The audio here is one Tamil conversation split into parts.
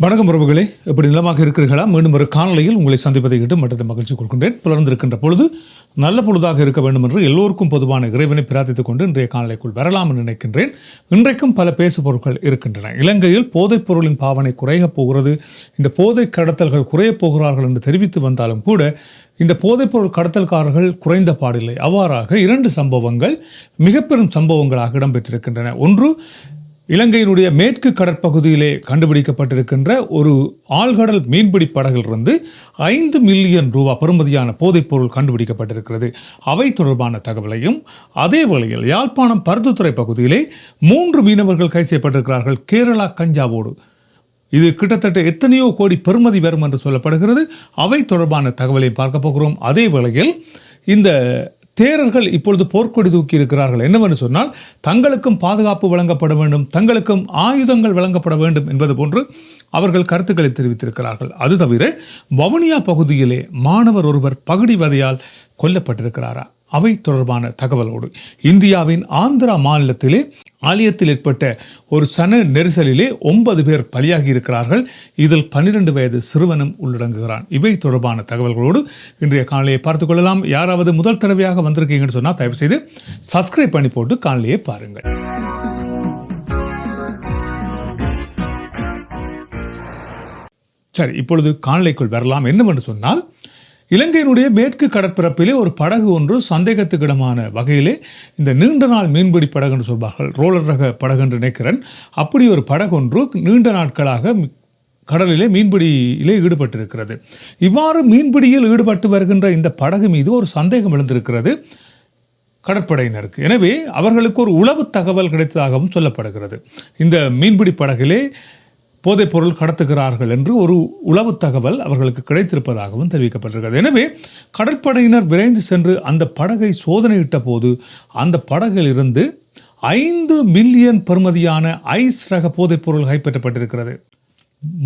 வணக்கம் உறவுகளே. எப்படி நிலமாக இருக்கிறீர்களா? மீண்டும் ஒரு காணொலியில் உங்களை சந்திப்பதை இட்டு மற்ற மகிழ்ச்சி கொள்கின்றேன். புலர்ந்திருக்கின்ற பொழுது நல்ல பொழுதாக இருக்க வேண்டும் என்று எல்லோருக்கும் பொதுவான இறைவனை பிரார்த்தித்துக் கொண்டு இன்றைய காணொலிக்குள் வரலாம் என்று நினைக்கின்றேன். இன்றைக்கும் பல பேசு பொருட்கள் இருக்கின்றன. இலங்கையில் போதைப் பொருளின் பாவனை குறையப் போகிறது. இந்த போதை கடத்தல்கள் குறையப் போகிறார்கள் என்று தெரிவித்து வந்தாலும் கூட இந்த போதைப்பொருள் கடத்தல்காரர்கள் குறைந்த பாடில்லை. அவ்வாறாக இரண்டு சம்பவங்கள் மிக பெரும் சம்பவங்களாக இடம்பெற்றிருக்கின்றன. ஒன்று இலங்கையினுடைய மேற்கு கடற்பகுதியிலே கண்டுபிடிக்கப்பட்டிருக்கின்ற ஒரு ஆழ்கடல் மீன்பிடி படகிலிருந்து ஐந்து மில்லியன் ரூபா பெறுமதியான போதைப்பொருள் கண்டுபிடிக்கப்பட்டிருக்கிறது. அவை தொடர்பான தகவலையும் அதே வேளையில் யாழ்ப்பாணம் பருத்துத்துறை பகுதியிலே மூன்று மீனவர்கள் கை செய்யப்பட்டிருக்கிறார்கள் கேரளா கஞ்சாவோடு. இது கிட்டத்தட்ட எத்தனையோ கோடி பெறுமதி வரும் என்று சொல்லப்படுகிறது. அவை தொடர்பான தகவலை பார்க்க போகிறோம். அதே வேளையில் இந்த தேரர்கள் இப்பொழுது போர்க்கொடி தூக்கி இருக்கிறார்கள். என்னவென்று சொன்னால் தங்களுக்கும் பாதுகாப்பு வழங்கப்பட வேண்டும் தங்களுக்கும் ஆயுதங்கள் வழங்கப்பட வேண்டும் என்பது போன்று அவர்கள் கருத்துக்களை தெரிவித்திருக்கிறார்கள். அது தவிர வவுனியா பகுதியிலே மாணவர் ஒருவர் பகுடி வதையால் கொல்லப்பட்டிருக்கிறாரா? அவை தொடர்பான தகவலோடு இந்தியாவின் ஆந்திரா மாநிலத்திலே ஆலயத்தில் ஏற்பட்ட ஒரு சன நெரிசலிலே ஒன்பது பேர் பலியாகி இருக்கிறார்கள் இதில் பன்னிரண்டு வயது சிறுவனும் உள்ளடங்குகிறான். இவை தொடர்பான தகவல்களோடு இன்றைய காணொலியை பார்த்துக் கொள்ளலாம். யாராவது முதல் தடவையாக வந்திருக்கீங்கன்னு சொன்னால் தயவு செய்து சப்ஸ்கிரைப் பண்ணி போட்டு காணொலியை பாருங்கள். சரி இப்பொழுது காணொலிக்குள் வரலாம். என்னவென்று சொன்னால் இலங்கையினுடைய மேற்கு கடற்பரப்பிலே ஒரு படகு ஒன்று சந்தேகத்துக்கிடமான வகையிலே இந்த நீண்ட நாள் மீன்பிடி படகு என்று சொல்வார்கள். ரோலர் ரக படகு என்று நினைக்கிறேன். அப்படி ஒரு படகு ஒன்று நீண்ட நாட்களாக கடலிலே மீன்பிடியிலே ஈடுபட்டிருக்கிறது. இவ்வாறு மீன்பிடியில் ஈடுபட்டு வருகின்ற இந்த படகு மீது ஒரு சந்தேகம் எழுந்திருக்கிறது கடற்படையினருக்கு. எனவே அவர்களுக்கு ஒரு உளவு தகவல் கிடைத்ததாகவும் சொல்லப்படுகிறது. இந்த மீன்பிடி படகிலே போதைப்பொருள் கடத்துகிறார்கள் என்று ஒரு உளவு தகவல் அவர்களுக்கு கிடைத்திருப்பதாகவும் தெரிவிக்கப்பட்டிருக்கிறது. எனவே கடற்படையினர் விரைந்து சென்று அந்த படகை சோதனையிட்ட போது அந்த படகில் இருந்து ஐந்து மில்லியன் பெறுமதியான ஐஸ் ரக போதைப்பொருள் கைப்பற்றப்பட்டிருக்கிறது.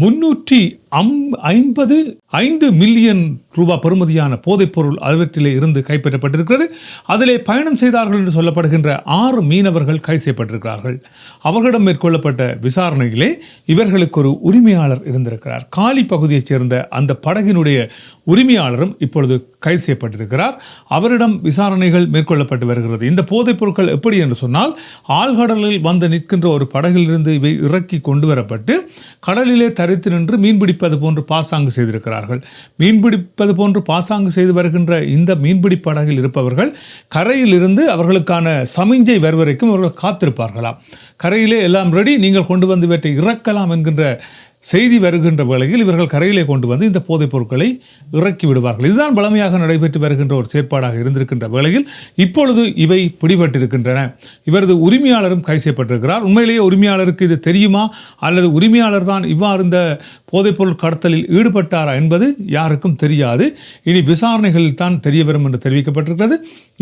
முன்னூற்றி அம் ஐம்பது ஐந்து மில்லியன் ரூபாய் பெறுமதியான போதைப்பொருள் அவற்றிலே இருந்து கைப்பற்றப்பட்டிருக்கிறது. அதிலே பயணம் செய்தார்கள் என்று சொல்லப்படுகின்ற ஆறு மீனவர்கள் கைது செய்யப்பட்டிருக்கிறார்கள். அவர்களிடம் மேற்கொள்ளப்பட்ட விசாரணையிலே இவர்களுக்கு ஒரு உரிமையாளர் இருந்திருக்கிறார். காலி பகுதியைச் சேர்ந்த அந்த படகினுடைய உரிமையாளரும் இப்பொழுது கைது செய்யப்பட்டிருக்கிறார். அவரிடம் விசாரணைகள் மேற்கொள்ளப்பட்டு வருகிறது. இந்த போதைப் பொருட்கள் எப்படி என்று சொன்னால் ஆழ்கடலில் வந்து நிற்கின்ற ஒரு படகிலிருந்து இவை இறக்கி கொண்டு வரப்பட்டு கடலிலே தரித்து நின்று மீன்பிடிப்பது போன்று பாசாங்கு செய்திருக்கிறார்கள். மீன்பிடிப்பது போன்று பாசாங்கு செய்து வருகின்ற இந்த மீன்பிடி படகில் இருப்பவர்கள் கரையிலிருந்து அவர்களுக்கான சமிஞ்சை வருவரைக்கும் அவர்கள் காத்திருப்பார்களாம். கரையிலே எல்லாம் ரெடி நீங்கள் கொண்டு வந்து இவற்றை இறக்கலாம் என்கின்ற செய்தி வருகின்ற வேளையில் இவர்கள் கரையிலே கொண்டு வந்து இந்த போதைப் பொருட்களை இறக்கி விடுவார்கள். இதுதான் பழமையாக நடைபெற்று வருகின்ற ஒரு செயற்பாடாக இருந்திருக்கின்ற வேளையில் இப்பொழுது இவை பிடிபட்டிருக்கின்றன. இவரது உரிமையாளரும் கை செய்யப்பட்டிருக்கிறார். உண்மையிலேயே உரிமையாளருக்கு இது தெரியுமா? அல்லது உரிமையாளர் தான் இவ்வாறு இந்த போதைப்பொருள் கடத்தலில் ஈடுபட்டாரா என்பது யாருக்கும் தெரியாது. இனி விசாரணைகளில் தான் தெரிய வரும் என்று தெரிவிக்கப்பட்டிருக்கிறது.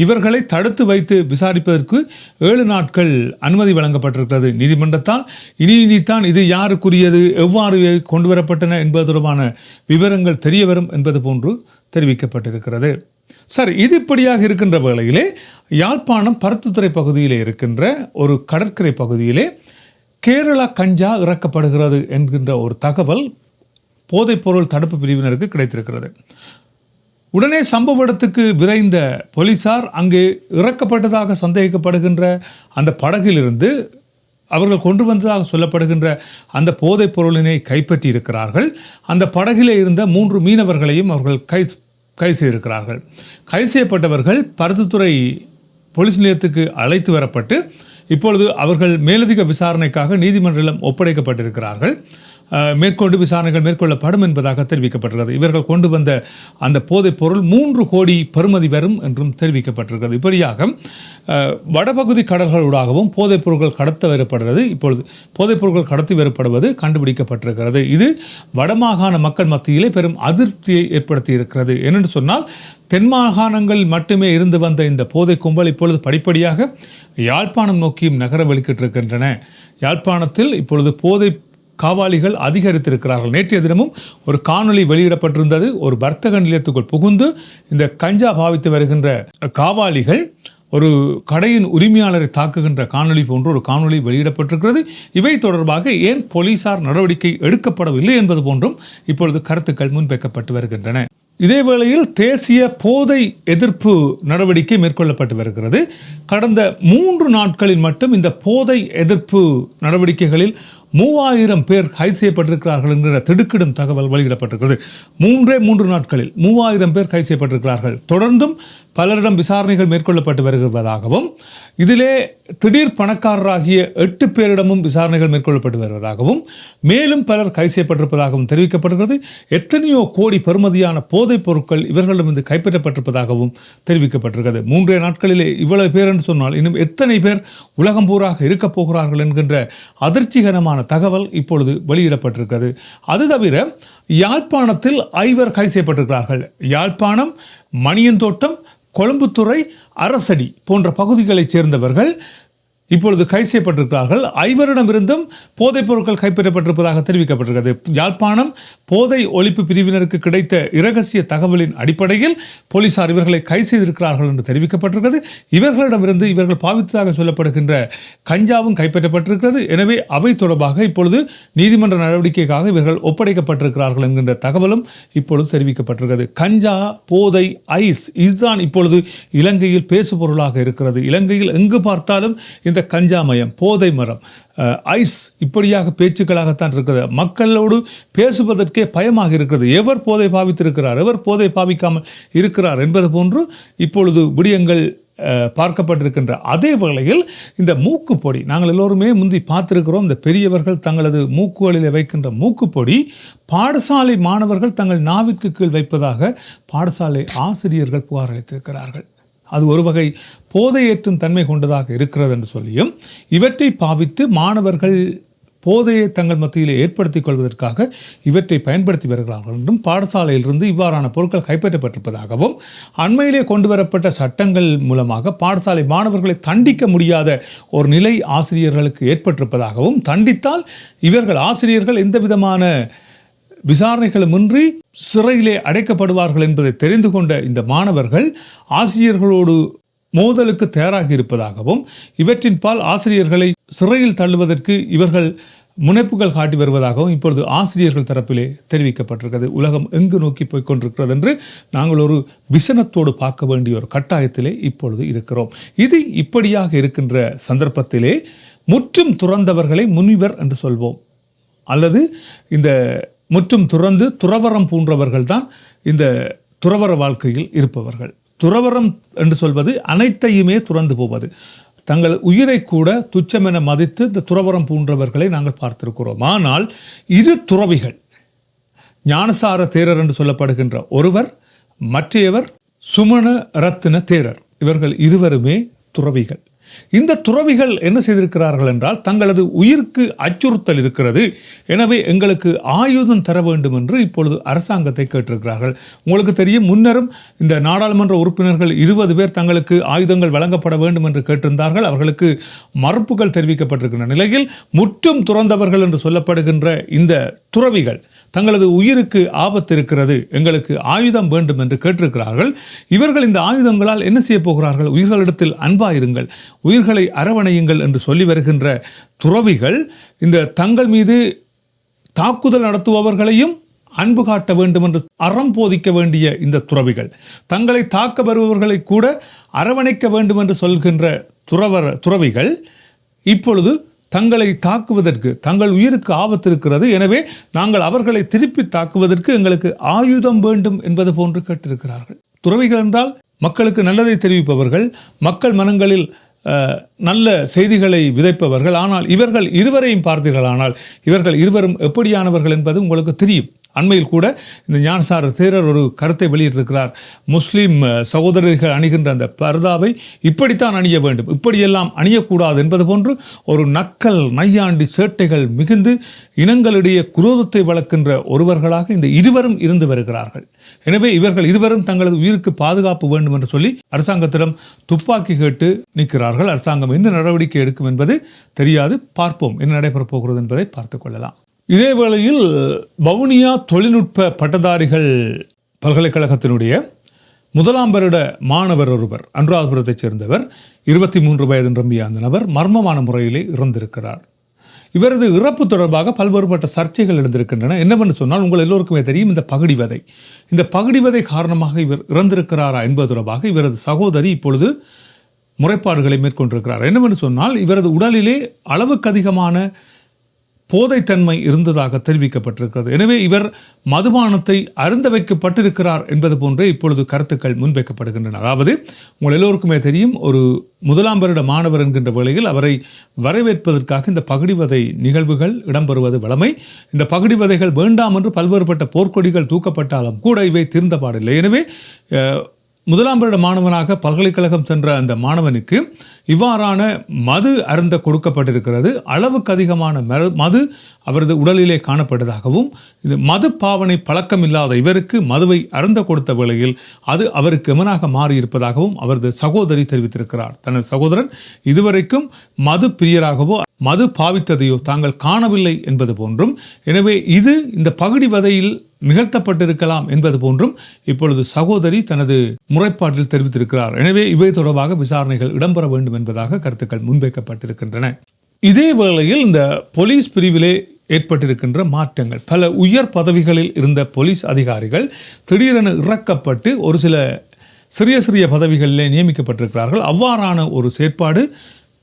இவர்களை தடுத்து வைத்து விசாரிப்பதற்கு ஏழு நாட்கள் அனுமதி வழங்கப்பட்டிருக்கிறது. நீதிமன்றத்தால் இனி இனித்தான் இது யாருக்குரியது எவ்வாறு கொண்டு வரப்பட்டன என்பது தொடர்பான விவரங்கள் தெரிய வரும் என்பது போன்று தெரிவிக்கப்பட்டிருக்கிறது. சரி இது இப்படியாக இருக்கின்ற வேளையிலே யாழ்ப்பாணம் பருத்துத்துறை பகுதியிலே இருக்கின்ற ஒரு கடற்கரை பகுதியிலே கேரளா கஞ்சா இறக்கப்படுகிறது என்கின்ற ஒரு தகவல் போதைப்பொருள் தடுப்பு பிரிவினருக்கு கிடைத்திருக்கிறது. உடனே சம்பவ இடத்துக்கு விரைந்த போலீசார் அங்கே இறக்கப்பட்டதாக சந்தேகிக்கப்படுகின்ற அந்த படகிலிருந்து அவர்கள் கொண்டு வந்ததாக சொல்லப்படுகின்ற அந்த போதைப் பொருளினை கைப்பற்றி இருக்கிறார்கள் அந்த படகிலே இருந்த மூன்று மீனவர்களையும் அவர்கள் கை கைது செய்திருக்கிறார்கள். கைது செய்யப்பட்டவர்கள் பருத்தித்துறை போலீஸ் நிலையத்துக்கு அழைத்து வரப்பட்டு இப்பொழுது அவர்கள் மேலதிக விசாரணைக்காக நீதிமன்றம் ஒப்படைக்கப்பட்டிருக்கிறார்கள். மேற்கொண்டு விசாரணைகள் மேற்கொள்ளப்படும் என்பதாக தெரிவிக்கப்பட்டுள்ளது. இவர்கள் கொண்டு வந்த அந்த போதைப் பொருள் மூன்று கோடி பெறுமதி வரும் என்றும் தெரிவிக்கப்பட்டிருக்கிறது. இப்படியாக வடபகுதி கடல்களூடாகவும் போதைப் பொருட்கள் கடத்த வரப்படுகிறது இப்பொழுது போதைப் பொருட்கள் கடத்தி வரப்படுவது கண்டுபிடிக்கப்பட்டிருக்கிறது. இது வடமாகாண மக்கள் மத்தியிலே பெரும் அதிருப்தியை ஏற்படுத்தி இருக்கிறது என்னென்று சொன்னால் தென் மாகாணங்கள் மட்டுமே இருந்து வந்த இந்த போதை கும்பல் இப்பொழுது படிப்படியாக யாழ்ப்பாணம் நோக்கியும் நகர வெளிக்கிட்டிருக்கின்றன யாழ்ப்பாணத்தில் இப்பொழுது போதை காவாளிகள் அதிகரித்திருக்கிறார்கள். நேற்றைய தினமும் ஒரு காணொளி வெளியிடப்பட்டிருந்தது. ஒரு வர்த்தக நிலையத்துக்குள் புகுந்து இந்த கஞ்சா பாவித்து வருகின்ற காவாலிகள் ஒரு கடையின் உரிமையாளரை தாக்குகின்ற காணொளி போன்ற ஒரு காணொளி வெளியிடப்பட்டிருக்கிறது. இவை தொடர்பாக ஏன் போலீசார் நடவடிக்கை எடுக்கப்படவில்லை என்பது போன்றும் இப்பொழுது கருத்துக்கள் முன்வைக்கப்பட்டு வருகின்றன. இதேவேளையில் தேசிய போதை எதிர்ப்பு நடவடிக்கை மேற்கொள்ளப்பட்டு வருகிறது. கடந்த மூன்று நாட்களில் மட்டும் இந்த போதை எதிர்ப்பு நடவடிக்கைகளில் மூவாயிரம் பேர் கைது செய்யப்பட்டிருக்கிறார்கள் என்கிற திடுக்கிடும் தகவல் வெளியிடப்பட்டிருக்கிறது. மூன்றே மூன்று நாட்களில் மூவாயிரம் பேர் கைது செய்யப்பட்டிருக்கிறார்கள். தொடர்ந்தும் பலரிடம் விசாரணைகள் மேற்கொள்ளப்பட்டு வருகிறதாகவும் இதிலே திடீர் பணக்காரராகிய எட்டு பேரிடமும் விசாரணைகள் மேற்கொள்ளப்பட்டு வருவதாகவும் மேலும் பலர் கைது செய்யப்பட்டிருப்பதாகவும் தெரிவிக்கப்படுகிறது. எத்தனையோ கோடி பெறுமதியான போதைப் பொருட்கள் இவர்களிடமிருந்து கைப்பற்றப்பட்டிருப்பதாகவும் தெரிவிக்கப்பட்டிருக்கிறது. மூன்றே நாட்களிலே இவ்வளவு பேர் என்று சொன்னால் இன்னும் எத்தனை பேர் உலகம் பூராக இருக்கப் போகிறார்கள் என்கின்ற அதிர்ச்சிகரமான தகவல் இப்பொழுது வெளியிடப்பட்டிருக்கிறது. அது தவிர யாழ்ப்பாணத்தில் ஐவர் கைது செய்யப்பட்டிருக்கிறார்கள். யாழ்ப்பாணம் மணியந்தோட்டம் கொழும்புத்துறை அரசடி போன்ற பகுதிகளைச் சேர்ந்தவர்கள் இப்பொழுது கைது செய்யப்பட்டிருக்கிறார்கள். ஐவரிடமிருந்தும் போதைப் பொருட்கள் கைப்பற்றப்பட்டிருப்பதாக தெரிவிக்கப்பட்டிருக்கிறது. யாழ்ப்பாணம் போதை ஒழிப்பு பிரிவினருக்கு கிடைத்த இரகசிய தகவலின் அடிப்படையில் போலீசார் இவர்களை கைது செய்திருக்கிறார்கள் என்று தெரிவிக்கப்பட்டிருக்கிறது. இவர்களிடமிருந்து இவர்கள் பாவித்ததாக சொல்லப்படுகின்ற கஞ்சாவும் கைப்பற்றப்பட்டிருக்கிறது. எனவே அவை தொடர்பாக இப்பொழுது நீதிமன்ற நடவடிக்கைக்காக இவர்கள் ஒப்படைக்கப்பட்டிருக்கிறார்கள் என்கின்ற தகவலும் இப்பொழுது தெரிவிக்கப்பட்டிருக்கிறது. கஞ்சா போதை ஐஸ் இதுதான் இப்பொழுது இலங்கையில் பேசுபொருளாக இருக்கிறது. இலங்கையில் எங்கு பார்த்தாலும் இந்த கஞ்சாமயம் போதை மரம் ஐஸ் இப்படியாக பேச்சுக்களாகத்தான் இருக்கிறது. மக்களோடு பேசுவதற்கே பயமாக இருக்கிறது. எவர் போதை பாவித்திருக்கிறார்? எவர் போதை பாவிக்காமல் இருக்கிறார் என்பது போன்று இப்பொழுது விடியங்கள் பார்க்கப்பட்டிருக்கின்ற அதே வேளையில் இந்த மூக்குப்பொடி நாங்கள் எல்லோருமே முந்தி பார்த்திருக்கிறோம். இந்த பெரியவர்கள் தங்களது மூக்குகளில் வைக்கின்ற மூக்குப்பொடி பாடசாலை மாணவர்கள் தங்கள் நாவிற்கு கீழ் வைப்பதாக பாடசாலை ஆசிரியர்கள் புகார் அளித்திருக்கிறார்கள். அது ஒரு வகை போதையேற்றும் தன்மை கொண்டதாக இருக்கிறது என்று சொல்லியும் இவற்றை பாவித்து மாணவர்கள் போதையை தங்கள் மத்தியில் ஏற்படுத்திக் கொள்வதற்காக இவற்றை பயன்படுத்தி வருகிறார்கள் என்றும் பாடசாலையிலிருந்து இவ்வாறான பொருட்கள் கைப்பற்றப்பட்டிருப்பதாகவும் அண்மையிலே கொண்டு வரப்பட்ட சட்டங்கள் மூலமாக பாடசாலை மாணவர்களை தண்டிக்க முடியாத ஒரு நிலை ஆசிரியர்களுக்கு ஏற்பட்டிருப்பதாகவும் தண்டித்தால் இவர்கள் ஆசிரியர்கள் எந்த விதமான விசாரணைகளுமின்றி சிறையிலே அடைக்கப்படுவார்கள் என்பதை தெரிந்து கொண்ட இந்த மாணவர்கள் ஆசிரியர்களோடு மோதலுக்கு தயாராக இருப்பதாகவும் இவற்றின் பால் ஆசிரியர்களை சிறையில் தள்ளுவதற்கு இவர்கள் முனைப்புகள் காட்டி வருவதாகவும் இப்பொழுது ஆசிரியர்கள் தரப்பிலே தெரிவிக்கப்பட்டிருக்கிறது. உலகம் எங்கு நோக்கி போய்க் கொண்டிருக்கிறது என்று நாங்கள் ஒரு விசனத்தோடு பார்க்க வேண்டிய ஒரு கட்டாயத்திலே இப்பொழுது இருக்கிறோம். இது இப்படியாக இருக்கின்ற சந்தர்ப்பத்திலே முற்றும் துறந்தவர்களை முனிவர் என்று சொல்வோம். அல்லது இந்த முற்றும் துறந்து துறவரம் பூன்றவர்கள் தான் இந்த துறவர வாழ்க்கையில் இருப்பவர்கள். துறவரம் என்று சொல்வது அனைத்தையுமே துறந்து போவது. தங்கள் உயிரை கூட துச்சமென மதித்து இந்த துறவரம் பூன்றவர்களை நாங்கள் பார்த்திருக்கிறோம். ஆனால் இரு துறவிகள் ஞானசார தேரர் என்று சொல்லப்படுகின்ற ஒருவர் மற்றையவர் சுமண ரத்தின தேரர். இவர்கள் இருவருமே துறவிகள். இந்த துறவிகள் என்ன செய்திருக்கிறார்கள் என்றால் தங்களது உயிருக்கு அச்சுறுத்தல் இருக்கிறது. எனவே எங்களுக்கு ஆயுதம் தர வேண்டும் என்று இப்பொழுது அரசாங்கத்தை கேட்டிருக்கிறார்கள். உங்களுக்கு தெரியும் முன்னரும் இந்த நாடாளுமன்ற உறுப்பினர்கள் இருபது பேர் தங்களுக்கு ஆயுதங்கள் வழங்கப்பட வேண்டும் என்று கேட்டிருந்தார்கள். அவர்களுக்கு மறுப்புகள் தெரிவிக்கப்பட்டிருக்கின்ற நிலையில் முற்றும் துறந்தவர்கள் என்று சொல்லப்படுகின்ற இந்த துறவிகள் தங்களது உயிருக்கு ஆபத்து இருக்கிறது எங்களுக்கு ஆயுதம் வேண்டும் என்று கேட்டிருக்கிறார்கள். இவர்கள் இந்த ஆயுதங்களால் என்ன செய்ய போகிறார்கள்? உயிர்களிடத்தில் அன்பாயிருங்கள் உயிர்களை அரவணையுங்கள் என்று சொல்லி வருகின்ற துறவிகள் இந்த தங்கள் மீது தாக்குதல் நடத்துபவர்களையும் அன்பு காட்ட வேண்டும் என்று அறம் போதிக்க வேண்டிய இந்த துறவிகள். தங்களை தாக்க வருபவர்களை கூட அரவணைக்க வேண்டும் என்று சொல்கின்ற துறவர துறவிகள் இப்பொழுது தங்களை தாக்குவதற்கு தங்கள் உயிருக்கு ஆபத்து இருக்கிறது எனவே நாங்கள் அவர்களை திருப்பி தாக்குவதற்கு எங்களுக்கு ஆயுதம் வேண்டும் என்பது போன்று கேட்டிருக்கிறார்கள். துறவிகள் என்றால் மக்களுக்கு நல்லதை தெரிவிப்பவர்கள் மக்கள் மனங்களில் நல்ல செய்திகளை விதைப்பவர்கள். ஆனால் இவர்கள் இருவரையும் பார்த்தீர்களானால் இவர்கள் இருவரும் எப்படியானவர்கள் என்பது உங்களுக்கு தெரியும். அண்மையில் கூட இந்த ஞானசார தேரர் ஒரு கருத்தை வெளியிட்டிருக்கிறார். முஸ்லீம் சகோதரர்கள் அணிகின்ற அந்த பர்தாவை இப்படித்தான் அணிய வேண்டும். இப்படியெல்லாம் அணியக்கூடாது என்பது போன்று ஒரு நக்கல் நையாண்டி சேட்டைகள் மிகுந்து இனங்களிடையே குரோதத்தை வளர்க்கின்ற ஒருவர்களாக இந்த இருவரும் இருந்து வருகிறார்கள். எனவே இவர்கள் இருவரும் தங்களது உயிருக்கு பாதுகாப்பு வேண்டும் என்று சொல்லி அரசாங்கத்திடம் துப்பாக்கி கேட்டு நிற்கிறார்கள். அரசாங்கம் என்ன நடவடிக்கை எடுக்கும் என்பது தெரியாது. பார்ப்போம். என்ன நடைபெறப் போகிறது என்பதை பார்த்துக் கொள்ளலாம். இதே வேளையில் வவுனியா தொழில்நுட்ப பட்டதாரிகள் பல்கலைக்கழகத்தினுடைய முதலாம் வருட மாணவர் ஒருவர் அனுராதபுரத்தைச் சேர்ந்தவர் இருபத்தி மூன்று வயது நிரம்பிய அந்த நபர் மர்மமான முறையிலே இறந்திருக்கிறார். இவரது இறப்பு தொடர்பாக பல்வேறுபட்ட சர்ச்சைகள் எழுந்திருக்கின்றன. என்னவென்று சொன்னால் உங்கள் எல்லோருக்குமே தெரியும் இந்த பகுடி இந்த பகுடி காரணமாக இவர் இறந்திருக்கிறாரா என்பது தொடர்பாக இவரது சகோதரி இப்பொழுது முறைப்பாடுகளை மேற்கொண்டிருக்கிறார். என்னவென்று சொன்னால் இவரது உடலிலே அளவுக்கு அதிகமான போதைத்தன்மை இருந்ததாக தெரிவிக்கப்பட்டிருக்கிறது. எனவே இவர் மதுபானத்தை அருந்த வைக்கப்பட்டிருக்கிறார் என்பது போன்றே இப்பொழுது கருத்துக்கள் முன்வைக்கப்படுகின்றன. அதாவது உங்கள் எல்லோருக்குமே தெரியும் ஒரு முதலாம் வருட மாணவர் என்கின்ற வேளையில் அவரை வரவேற்பதற்காக இந்த பகுடிவதை நிகழ்வுகள் இடம்பெறுவது வளமை இந்த பகுடிவதைகள் வேண்டாம் என்று பல்வேறுபட்ட போர்க்கொடிகள் தூக்கப்பட்டாலும் கூட இவை தீர்ந்தபாடில்லை. எனவே முதலாம் வருட மாணவனாக பல்கலைக்கழகம் சென்ற அந்த மாணவனுக்கு இவ்வாறான மது அருந்த கொடுக்கப்பட்டிருக்கிறது. அளவுக்கு அதிகமான மரு- மது அவரது உடலிலே காணப்பட்டதாகவும் இது மது பாவனை பழக்கம் இல்லாத இவருக்கு மதுவை அருந்த கொடுத்த வேளையில் அது அவருக்கு எமனாக மாறியிருப்பதாகவும் அவரது சகோதரி தெரிவித்திருக்கிறார். தனது சகோதரன் இதுவரைக்கும் மது பிரியராகவோ மது பாவித்ததையோ தாங்கள் காணவில்லை என்பது போன்றும் எனவே இது இந்த பகுடி வதையில் நிகழ்த்தப்பட்டிருக்கலாம் என்பது போன்றும் இப்பொழுது சகோதரி தனது முறைப்பாட்டில் தெரிவித்திருக்கிறார். எனவே இவை தொடர்பாக விசாரணைகள் இடம்பெற வேண்டும் என்பதாக கருத்துக்கள் முன்வைக்கப்பட்டிருக்கின்றன. இதே வேளையில் இந்த போலீஸ் பிரிவிலே ஏற்பட்டிருக்கின்ற மாற்றங்கள். பல உயர் பதவிகளில் இருந்த போலீஸ் அதிகாரிகள் திடீரென இறக்கப்பட்டு ஒரு சில சிறிய சிறிய பதவிகளிலே நியமிக்கப்பட்டிருக்கிறார்கள். அவ்வாறான ஒரு செயற்பாடு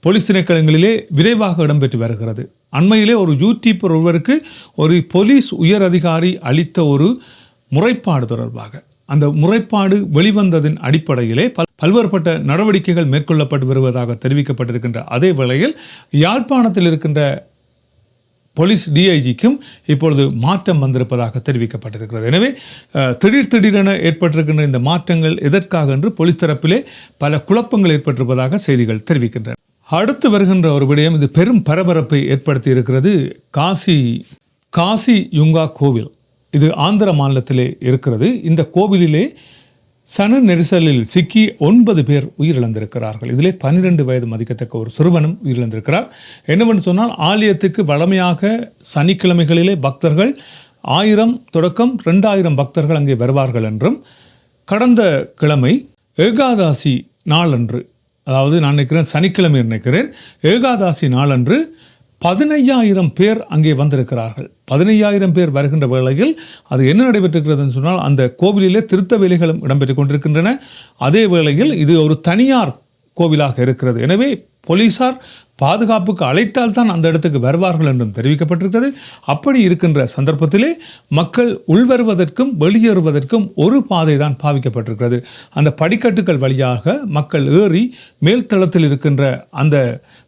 போலீஸ் திணைக்களங்களிலே விரைவாக இடம்பெற்று வருகிறது. அண்மையிலே ஒரு யூடியூப்பர் ஒருவருக்கு ஒரு போலீஸ் உயர் அதிகாரி அளித்த ஒரு முறைப்பாடு தொடர்பாக. அந்த முறைப்பாடு வெளிவந்ததின் அடிப்படையிலே பல் பல்வேறுபட்ட நடவடிக்கைகள் மேற்கொள்ளப்பட்டு வருவதாக தெரிவிக்கப்பட்டிருக்கின்ற அதே வேளையில் யாழ்ப்பாணத்தில் இருக்கின்ற போலீஸ் டிஐஜிக்கும் இப்பொழுது மாற்றம் வந்திருப்பதாக தெரிவிக்கப்பட்டிருக்கிறது. எனவே திடீர் திடீரென ஏற்பட்டிருக்கின்ற இந்த மாற்றங்கள் எதற்காக என்று போலீஸ் தரப்பிலே பல குழப்பங்கள் ஏற்பட்டிருப்பதாக செய்திகள் தெரிவிக்கின்றன. அடுத்து வருகின்ற ஒரு விடயம் இது பெரும் பரபரப்பை ஏற்படுத்தி இருக்கிறது காசி காசி யுங்கா கோவில். இது ஆந்திர மாநிலத்திலே இருக்கிறது. இந்த கோவிலிலே சன நெரிசலில் சிக்கி ஒன்பது பேர் உயிரிழந்திருக்கிறார்கள். இதிலே பன்னிரெண்டு வயது மதிக்கத்தக்க ஒரு சிறுவனும் உயிரிழந்திருக்கிறார். என்னவென்று சொன்னால் ஆலயத்துக்கு வழமையாக சனிக்கிழமைகளிலே பக்தர்கள் ஆயிரம் தொடக்கம் ரெண்டாயிரம் பக்தர்கள் அங்கே வருவார்கள் என்றும் கடந்த கிழமை ஏகாதாசி நாளன்று அதாவது நான் நினைக்கிறேன் சனிக்கிழமை நினைக்கிறேன் ஏகாதாசி நாளன்று பதினையாயிரம் பேர் அங்கே வந்திருக்கிறார்கள். பதினையாயிரம் பேர் வருகின்ற வேளையில் அது என்ன நடைபெற்றிருக்கிறதுன்னு சொன்னால் அந்த கோவிலிலே திருத்த வேலைகளும் இடம்பெற்றுக் கொண்டிருக்கின்றன. அதே வேளையில் இது ஒரு தனியார் கோவிலாக இருக்கிறது. எனவே போலீசார் பாதுகாப்புக்கு அழைத்தால் தான் அந்த இடத்துக்கு வருவார்கள் என்றும் தெரிவிக்கப்பட்டிருக்கிறது. அப்படி இருக்கின்ற சந்தர்ப்பத்திலே மக்கள் உள்வருவதற்கும் வெளியேறுவதற்கும் ஒரு பாதை தான் பாவிக்கப்பட்டிருக்கிறது. அந்த படிக்கட்டுகள் வழியாக மக்கள் ஏறி மேல்தளத்தில் இருக்கின்ற அந்த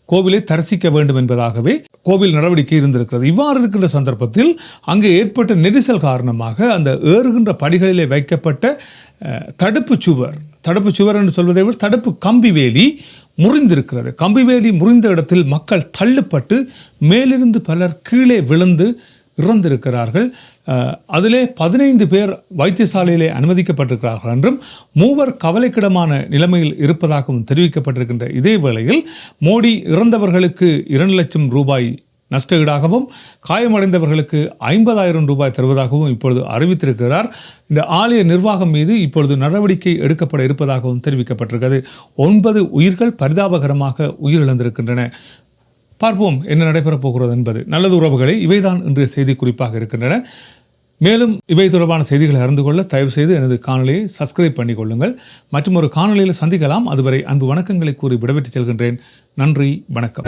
கோவிலை தரிசிக்க வேண்டும் என்பதாகவே கோவில் நடவடிக்கை இருந்திருக்கிறது. இவ்வாறு இருக்கின்ற சந்தர்ப்பத்தில் அங்கு ஏற்பட்ட நெரிசல் காரணமாக அந்த ஏறுகின்ற படிகளிலே வைக்கப்பட்ட தடுப்பு சுவர் தடுப்புச் சுவர் என்று சொல்வதை விட தடுப்பு கம்பி வேலி முறிந்திருக்கிறது. கம்பி வேலி முறிந்த இடத்தில் மக்கள் தள்ளுப்பட்டு மேலிருந்து பலர் கீழே விழுந்து இறந்திருக்கிறார்கள். அதிலே பதினைந்து பேர் வைத்தியசாலையிலே அனுமதிக்கப்பட்டிருக்கிறார்கள் என்றும் மூவர் கவலைக்கிடமான நிலைமையில் இருப்பதாகவும் தெரிவிக்கப்பட்டிருக்கின்ற இதே வேளையில் மோடி இறந்தவர்களுக்கு இரண்டு லட்சம் ரூபாய் நஷ்டஈடாகவும் காயமடைந்தவர்களுக்கு ஐம்பதாயிரம் ரூபாய் தருவதாகவும் இப்பொழுது அறிவித்திருக்கிறார். இந்த ஆலய நிர்வாகம் மீது இப்பொழுது நடவடிக்கை எடுக்கப்பட இருப்பதாகவும் தெரிவிக்கப்பட்டிருக்கிறது. ஒன்பது உயிர்கள் பரிதாபகரமாக உயிரிழந்திருக்கின்றன. பார்ப்போம் என்ன நடைபெறப் போகிறது என்பது. நல்லது உறவுகளை இவைதான் இன்றைய செய்தி குறிப்பாக இருக்கின்றன. மேலும் இவை தொடர்பான செய்திகளை அறிந்து கொள்ள தயவு செய்து எனது காணொலியை சப்ஸ்கிரைப் பண்ணிக் கொள்ளுங்கள். மற்றும் ஒரு காணொலியில் சந்திக்கலாம். அதுவரை அன்பு வணக்கங்களை கூறி விடைபெற்று செல்கின்றேன். நன்றி வணக்கம்.